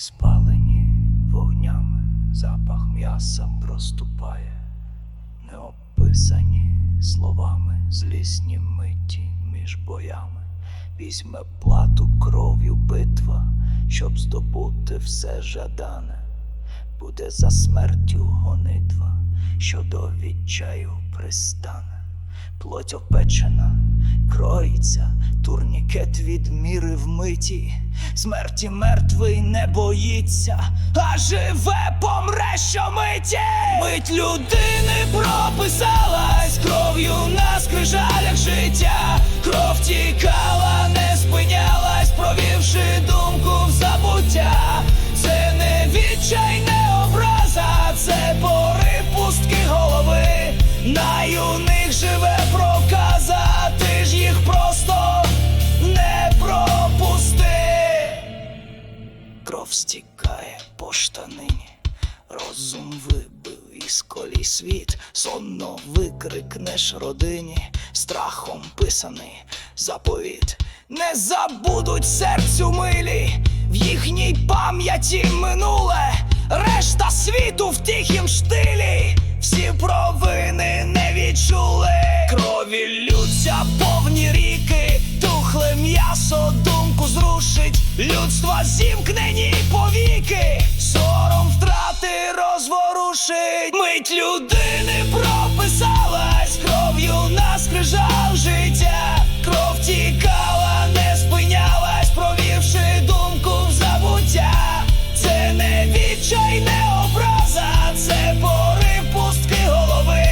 спалені вогнями, запах м'яса проступає, неописані словами, злісні миті між боями. Візьме плату кров'ю битва, щоб здобути все жадане. Буде за смертю гонитва, що до відчаю пристане. Плоть опечена, кроїться, турнікет від міри вмиті. Смерті мертвий не боїться, а живе помре щомиті. Мить людини прописалась кров'ю на скрижалях життя. Кров тікала, по розум вибив із колій світ, сонно викрикнеш родині, страхом писаний заповіт. Не забудуть серцю милі, в їхній пам'яті минуле, решта світу в тихім штилі, всі провини не відчули. Крові лються повні ріки, тухле м'ясо думку зрушить, людства зімкнені повіки, розворушить, мить людини прописалась кров'ю на скрижал життя, кров тікала, не спинялась, провівши думку в забуття. Це не відчай, не образа, це порив пустки голови.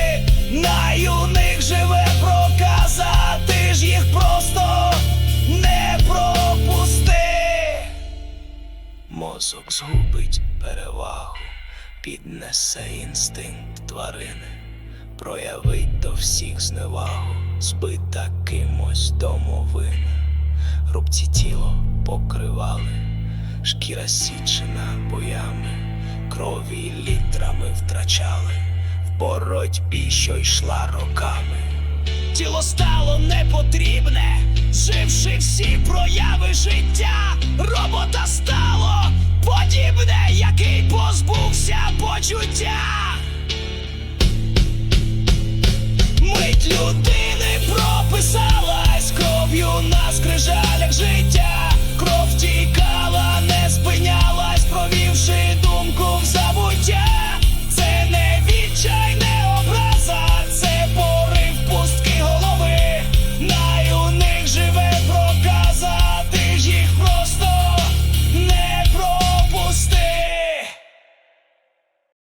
На юних живе проказа, ти ж їх просто не пропусти. Мозок згубить перевагу, піднесе інстинкт тварини, проявить до всіх зневагу, збита кимось домовина, рубці тіло покривали, шкіра січена боями, крові літрами втрачали, в боротьбі, що йшла роками. Тіло стало непотрібне, живши всі прояви життя, робота почуття. Мить